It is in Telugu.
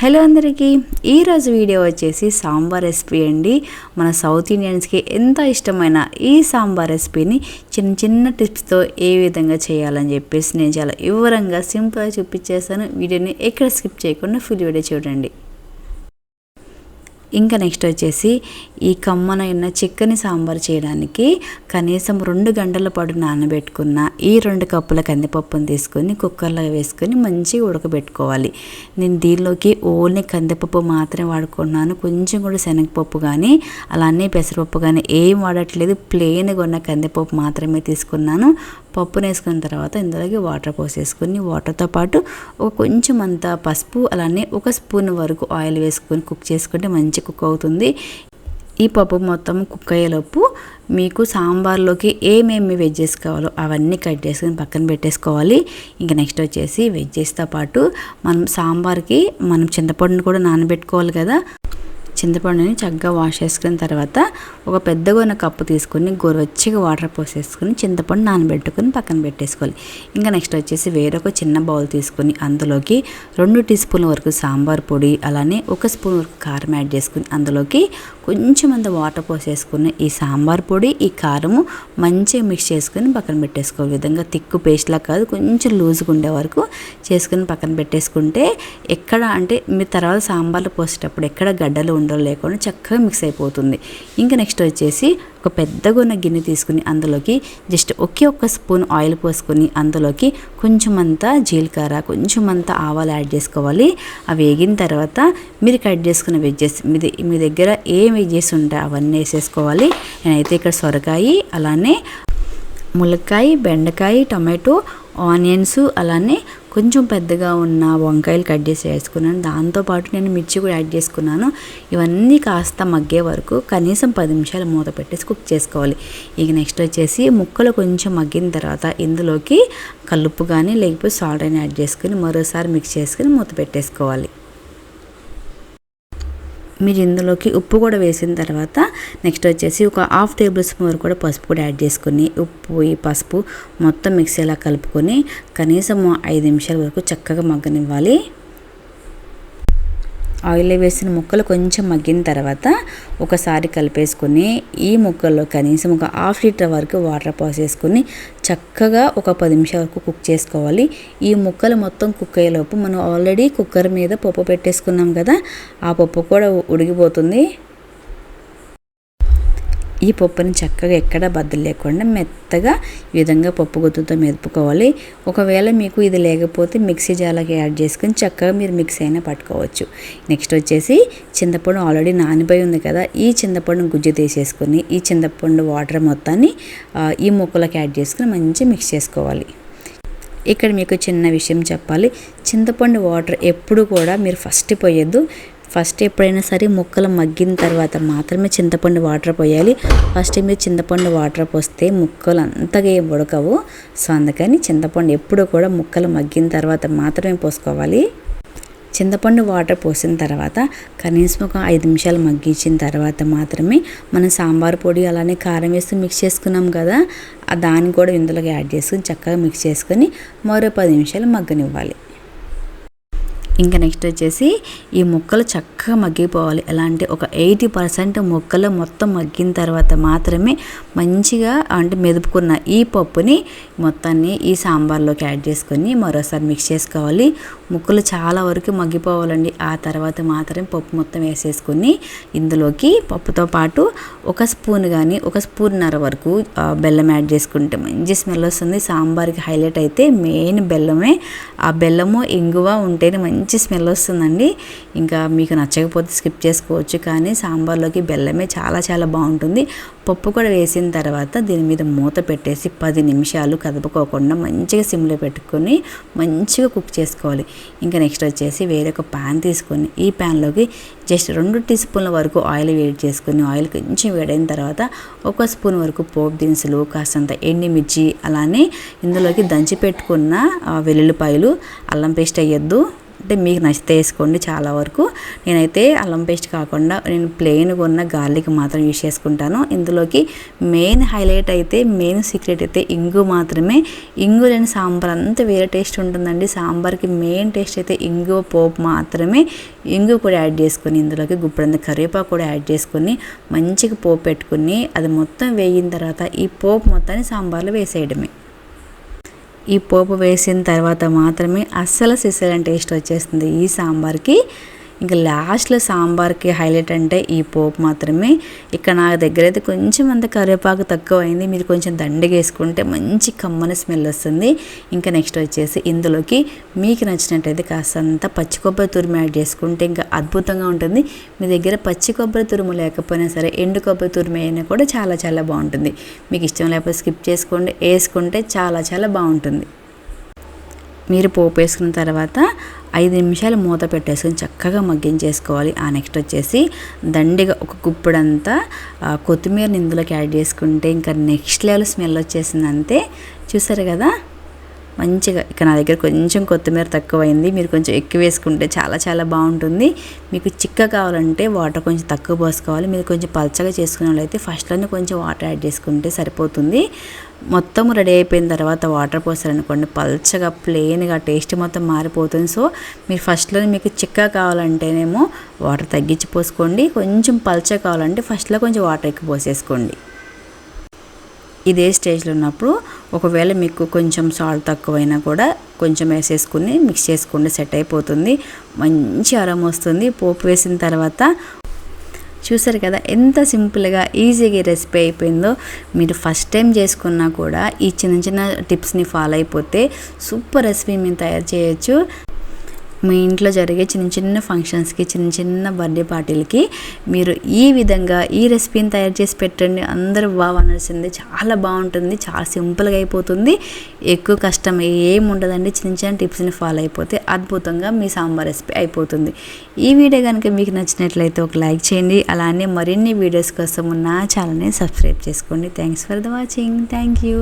హలో అందరికీ. ఈరోజు వీడియో వచ్చేసి సాంబార్ రెసిపీ అండి. మన సౌత్ ఇండియన్స్కి ఎంత ఇష్టమైన ఈ సాంబార్ రెసిపీని చిన్న చిన్న టిప్స్తో ఏ విధంగా చేయాలని చెప్పేసి నేను చాలా వివరంగా సింపుల్గా చూపించేస్తాను వీడియోని ఎక్కడ స్కిప్ చేయకుండా ఫుల్ వీడియో చూడండి. ఇంకా నెక్స్ట్ వచ్చేసి ఈ కమ్మనైన చిక్కని సాంబార్ చేయడానికి కనీసం రెండు గంటల పాటు నానబెట్టుకున్న ఈ రెండు కప్పుల కందిపప్పును తీసుకొని కుక్కర్లో వేసుకొని మంచిగా ఉడకబెట్టుకోవాలి. నేను దీనిలోకి ఓన్లీ కందిపప్పు మాత్రమే వాడుకున్నాను. కొంచెం కూడా శనగపప్పు కానీ అలానే పెసరపప్పు కానీ ఏం వాడట్లేదు. ప్లెయిన్గా ఉన్న కందిపప్పు మాత్రమే తీసుకున్నాను. పప్పును వేసుకున్న తర్వాత ఇందులోకి వాటర్ పోసేసుకొని వాటర్తో పాటు ఒక కొంచెం అంత పసుపు అలానే ఒక స్పూన్ వరకు ఆయిల్ వేసుకొని కుక్ చేసుకుంటే మంచి కుక్ అవుతుంది. ఈ పప్పు మొత్తం కుక్ అయ్యేలోపు మీకు సాంబార్లోకి ఏమేమి వెజ్జెస్ కావాలో అవన్నీ కట్ చేసుకుని పక్కన పెట్టేసుకోవాలి. ఇంకా నెక్స్ట్ వచ్చేసి వెజ్జెస్తో పాటు మనం సాంబార్కి మనం చింతపండుని కూడా నానబెట్టుకోవాలి కదా. చింతపండుని చక్కగా వాష్ చేసుకున్న తర్వాత ఒక పెద్దగా ఉన్న కప్పు తీసుకొని గోరువెచ్చగా వాటర్ పోసేసుకొని చింతపండు నానబెట్టుకొని పక్కన పెట్టేసుకోవాలి. ఇంకా నెక్స్ట్ వచ్చేసి వేరొక చిన్న బౌల్ తీసుకొని అందులోకి రెండు టీ స్పూన్ల వరకు సాంబార్ పొడి అలానే ఒక స్పూన్ వరకు కారం యాడ్ చేసుకుని అందులోకి కొంచెం అంత వాటర్ పోసేసుకుని ఈ సాంబార్ పొడి ఈ కారము మంచిగా మిక్స్ చేసుకుని పక్కన పెట్టేసుకోవాలి. విధంగా తిక్కు పేస్ట్లా కాదు కొంచెం లూజ్గా ఉండే వరకు చేసుకుని పక్కన పెట్టేసుకుంటే ఎక్కడ అంటే మీ తర్వాత సాంబార్లు పోసేటప్పుడు ఎక్కడ గడ్డలు ఉండవు లేకుండా చక్కగా మిక్స్ అయిపోతుంది. ఇంకా నెక్స్ట్ వచ్చేసి ఒక పెద్దగా ఉన్న గిన్నె తీసుకుని అందులోకి జస్ట్ ఒకే ఒక్క స్పూన్ ఆయిల్ పోసుకొని అందులోకి కొంచెం అంతా జీలకర్ర కొంచెం అంతా ఆవాలు యాడ్ చేసుకోవాలి. అవి వేగిన తర్వాత మీరు కట్ చేసుకున్న వెజ్జెస్ మీ మీ దగ్గర ఏం వెజ్జెస్ ఉంటాయి అవన్నీ వేసేసుకోవాలి. నేనైతే ఇక్కడ సొరకాయ అలానే ములక్కాయ బెండకాయ టమాటో ఆనియన్స్ అలానే కొంచెం పెద్దగా ఉన్న వంకాయలు కట్ చేసి వేసుకున్నాను. దాంతోపాటు నేను మిర్చి కూడా యాడ్ చేసుకున్నాను. ఇవన్నీ కాస్త మగ్గే వరకు కనీసం పది నిమిషాలు మూత పెట్టేసి కుక్ చేసుకోవాలి. ఇక నెక్స్ట్ వచ్చేసి ముక్కలు కొంచెం మగ్గిన తర్వాత ఇందులోకి కలుపు కానీ లేకపోతే సాల్ట్ అని యాడ్ చేసుకుని మరోసారి మిక్స్ చేసుకుని మూత పెట్టేసుకోవాలి. మీరు ఇందులోకి ఉప్పు కూడా వేసిన తర్వాత నెక్స్ట్ వచ్చేసి ఒక హాఫ్ టేబుల్ స్పూన్ వరకు కూడా పసుపు కూడా యాడ్ చేసుకుని ఉప్పు ఈ పసుపు మొత్తం మిక్సీలా కలుపుకొని కనీసం ఐదు నిమిషాల వరకు చక్కగా మగ్గనివ్వాలి. ఆయిల్ వేసిన ముక్కలు కొంచెం మగ్గిన తర్వాత ఒకసారి కలిపేసుకొని ఈ ముక్కల్లో కనీసం ఒక హాఫ్ లీటర్ వరకు వాటర్ పోసేసుకుని చక్కగా ఒక పది నిమిషాల వరకు కుక్ చేసుకోవాలి. ఈ ముక్కలు మొత్తం కుక్ అయ్యేలోపు మనం ఆల్రెడీ కుక్కర్ మీద పప్పు పెట్టేసుకున్నాం కదా ఆ పప్పు కూడా ఉడిగిపోతుంది ఈ పప్పుని చక్కగా ఎక్కడ బద్దలు లేకుండా మెత్తగా ఈ విధంగా పప్పు గుత్తుతో మెదుపుకోవాలి. ఒకవేళ మీకు ఇది లేకపోతే మిక్సీ జాలకి యాడ్ చేసుకుని చక్కగా మీరు మిక్సీ అయినా పట్టుకోవచ్చు. నెక్స్ట్ వచ్చేసి చింతపండు ఆల్రెడీ నానిపోయి ఉంది కదా ఈ చింతపండును గుజ్జు తీసేసుకుని ఈ చింతపండు వాటర్ మొత్తాన్ని ఈ ముక్కలకి యాడ్ చేసుకుని మంచిగా మిక్స్ చేసుకోవాలి. ఇక్కడ మీకు చిన్న విషయం చెప్పాలి. చింతపండు వాటర్ ఎప్పుడు కూడా మీరు ఫస్ట్ పోయొద్దు. ఫస్ట్ ఎప్పుడైనా సరే ముక్కలు మగ్గిన తర్వాత మాత్రమే చింతపండు వాటర్ పోయాలి. ఫస్ట్ మీరు చింతపండు వాటర్ పోస్తే ముక్కలు అంతగా ఏం ఉడకవు. సో అందుకని చింతపండు ఎప్పుడు కూడా ముక్కలు మగ్గిన తర్వాత మాత్రమే పోసుకోవాలి. చింతపండు వాటర్ పోసిన తర్వాత కనీసం ఒక ఐదు నిమిషాలు మగ్గించిన తర్వాత మాత్రమే మనం సాంబార్ పొడి అలానే కారం వేసి మిక్స్ చేసుకున్నాం కదా దాన్ని కూడా ఇందులోకి యాడ్ చేసుకుని చక్కగా మిక్స్ చేసుకొని మరో పది నిమిషాలు మగ్గనివ్వాలి. ఇంకా నెక్స్ట్ వచ్చేసి ఈ ముక్కలు చక్కగా మగ్గిపోవాలి. ఎలా అంటే ఒక ఎయిటీ పర్సెంట్ ముక్కలు మొత్తం మగ్గిన తర్వాత మాత్రమే మంచిగా అంటే మెదుపుకున్న ఈ పప్పుని మొత్తాన్ని ఈ సాంబార్లోకి యాడ్ చేసుకొని మరోసారి మిక్స్ చేసుకోవాలి. ముక్కలు చాలా వరకు మగ్గిపోవాలండి. ఆ తర్వాత మాత్రమే పప్పు మొత్తం వేసేసుకొని ఇందులోకి పప్పుతో పాటు ఒక స్పూన్ కానీ ఒక స్పూన్నర వరకు బెల్లం యాడ్ చేసుకుంటే మంచి స్మెల్ వస్తుంది. సాంబార్కి హైలైట్ అయితే మెయిన్ బెల్లమే. ఆ బెల్లము ఇంగువ ఉంటేనే మంచి స్మెల్ వస్తుందండి. ఇంకా మీకు నచ్చకపోతే స్కిప్ చేసుకోవచ్చు కానీ సాంబార్లోకి బెల్లమే చాలా చాలా బాగుంటుంది. పప్పు కూడా వేసిన తర్వాత దీని మీద మూత పెట్టేసి పది నిమిషాలు కదుపుకోకుండా మంచిగా సిమ్లో పెట్టుకొని మంచిగా కుక్ చేసుకోవాలి. ఇంకా నెక్స్ట్ వచ్చేసి వేరొక ప్యాన్ తీసుకొని ఈ ప్యాన్లోకి జస్ట్ రెండు టీ స్పూన్ల వరకు ఆయిల్ వేడి చేసుకొని ఆయిల్ కొంచెం వేడైన తర్వాత ఒక స్పూన్ వరకు పోపు దినుసులు కాస్తంత ఎండిమిర్చి అలానే ఇందులోకి దంచి పెట్టుకున్న వెల్లుల్లిపాయలు అల్లం పేస్ట్ అయ్యొద్దు అంటే మీకు నచ్చితే వేసుకోండి చాలా వరకు. నేనైతే అల్లం పేస్ట్ కాకుండా నేను ప్లెయిన్ ఉన్న గార్లిక్ మాత్రం యూజ్ చేసుకుంటాను. ఇందులోకి మెయిన్ హైలైట్ అయితే మెయిన్ సీక్రెట్ అయితే ఇంగు మాత్రమే. ఇంగు లేని సాంబార్ అంతా వేరే టేస్ట్ ఉంటుందండి. సాంబార్కి మెయిన్ టేస్ట్ అయితే ఇంగు పోపు మాత్రమే. ఇంగు కూడా యాడ్ చేసుకొని ఇందులోకి గుప్పడంత కరివేపాకు కూడా యాడ్ చేసుకొని మంచిగా పోపు పెట్టుకుని అది మొత్తం వేగిన తర్వాత ఈ పోపు మొత్తాన్ని సాంబార్లో వేసేయడమే. ఈ పోపు వేసిన తర్వాత మాత్రమే అస్సలు సిసలైన టేస్ట్ వచ్చేస్తుంది ఈ సాంబార్కి. ఇంకా లాస్ట్లో సాంబార్కి హైలైట్ అంటే ఈ పోపు మాత్రమే. ఇక్కడ నా దగ్గర అయితే కొంచెం అంత కరివేపాకు తక్కువ అయింది మీరు కొంచెం దండిగా వేసుకుంటే మంచి కమ్మని స్మెల్ వస్తుంది. ఇంకా నెక్స్ట్ వచ్చేసి ఇందులోకి మీకు నచ్చినట్టయితే కాస్తంత పచ్చి కొబ్బరి తురుము యాడ్ చేసుకుంటే ఇంకా అద్భుతంగా ఉంటుంది. మీ దగ్గర పచ్చి కొబ్బరి తురుము లేకపోయినా సరే ఎండు కొబ్బరి తురుము అయినా కూడా చాలా చాలా బాగుంటుంది. మీకు ఇష్టం లేకపోతే స్కిప్ చేసుకోండి. వేసుకుంటే చాలా చాలా బాగుంటుంది. మీరు పోపు వేసుకున్న తర్వాత ఐదు నిమిషాలు మూత పెట్టేసుకొని చక్కగా మగ్గించేసుకోవాలి. ఆ నెక్స్ట్ వచ్చేసి దండిగా ఒక గుప్పుడంతా కొత్తిమీర కొత్తిమీరని ఇందులోకి యాడ్ చేసుకుంటే ఇంకా నెక్స్ట్ లెవెల్ స్మెల్ వచ్చేసింది అంతే చూసారు కదా? మంచిగా ఇక నా దగ్గర కొంచెం కొత్తిమీర తక్కువైంది. మీరు కొంచెం ఎక్కువ వేసుకుంటే చాలా చాలా బాగుంటుంది. మీకు చిక్క కావాలంటే వాటర్ కొంచెం తక్కువ పోసుకోవాలి. మీరు కొంచెం పలచగా చేసుకునే వాళ్ళైతే ఫస్ట్లోనే కొంచెం వాటర్ యాడ్ చేసుకుంటే సరిపోతుంది. మొత్తం రెడీ అయిపోయిన తర్వాత వాటర్ పోసారనుకోండి పల్చగా ప్లెయిన్గా టేస్ట్ మొత్తం మారిపోతుంది. సో మీరు ఫస్ట్లోనే మీకు చిక్క కావాలంటేనేమో వాటర్ తగ్గించి పోసుకోండి. కొంచెం పల్చగా కావాలంటే ఫస్ట్లో కొంచెం వాటర్ ఎక్కువ పోసేసుకోండి. ఇదే స్టేజ్లో ఉన్నప్పుడు ఒకవేళ మీకు కొంచెం సాల్ట్ తక్కువైనా కూడా కొంచెం వేసేసుకుని మిక్స్ చేసుకుంటే సెట్ అయిపోతుంది. మంచి అరం వస్తుంది. పోపు వేసిన తర్వాత చూసారు కదా ఎంత సింపుల్గా ఈజీగా రెసిపీ అయిపోయిందో. మీరు ఫస్ట్ టైం చేసుకున్నా కూడా ఈ చిన్న చిన్న టిప్స్ని ఫాలో అయిపోతే సూపర్ రెసిపీ మేము తయారు చేయొచ్చు. మీ ఇంట్లో జరిగే చిన్న చిన్న ఫంక్షన్స్కి చిన్న చిన్న బర్త్డే పార్టీలకి మీరు ఈ విధంగా ఈ రెసిపీని తయారు చేసి పెట్టండి. అందరూ బాగా అనాల్సిందే చాలా బాగుంటుంది చాలా సింపుల్గా అయిపోతుంది. ఎక్కువ కష్టం ఏం ఉండదండి. చిన్న చిన్న టిప్స్ని ఫాలో అయిపోతే అద్భుతంగా మీ సాంబార్ రెసిపీ అయిపోతుంది. ఈ వీడియో కనుక మీకు నచ్చినట్లయితే ఒక లైక్ చేయండి. అలానే మరిన్ని వీడియోస్ కోసం నా ఛానల్ని సబ్స్క్రైబ్ చేసుకోండి. Thanks for the watching. Thank you.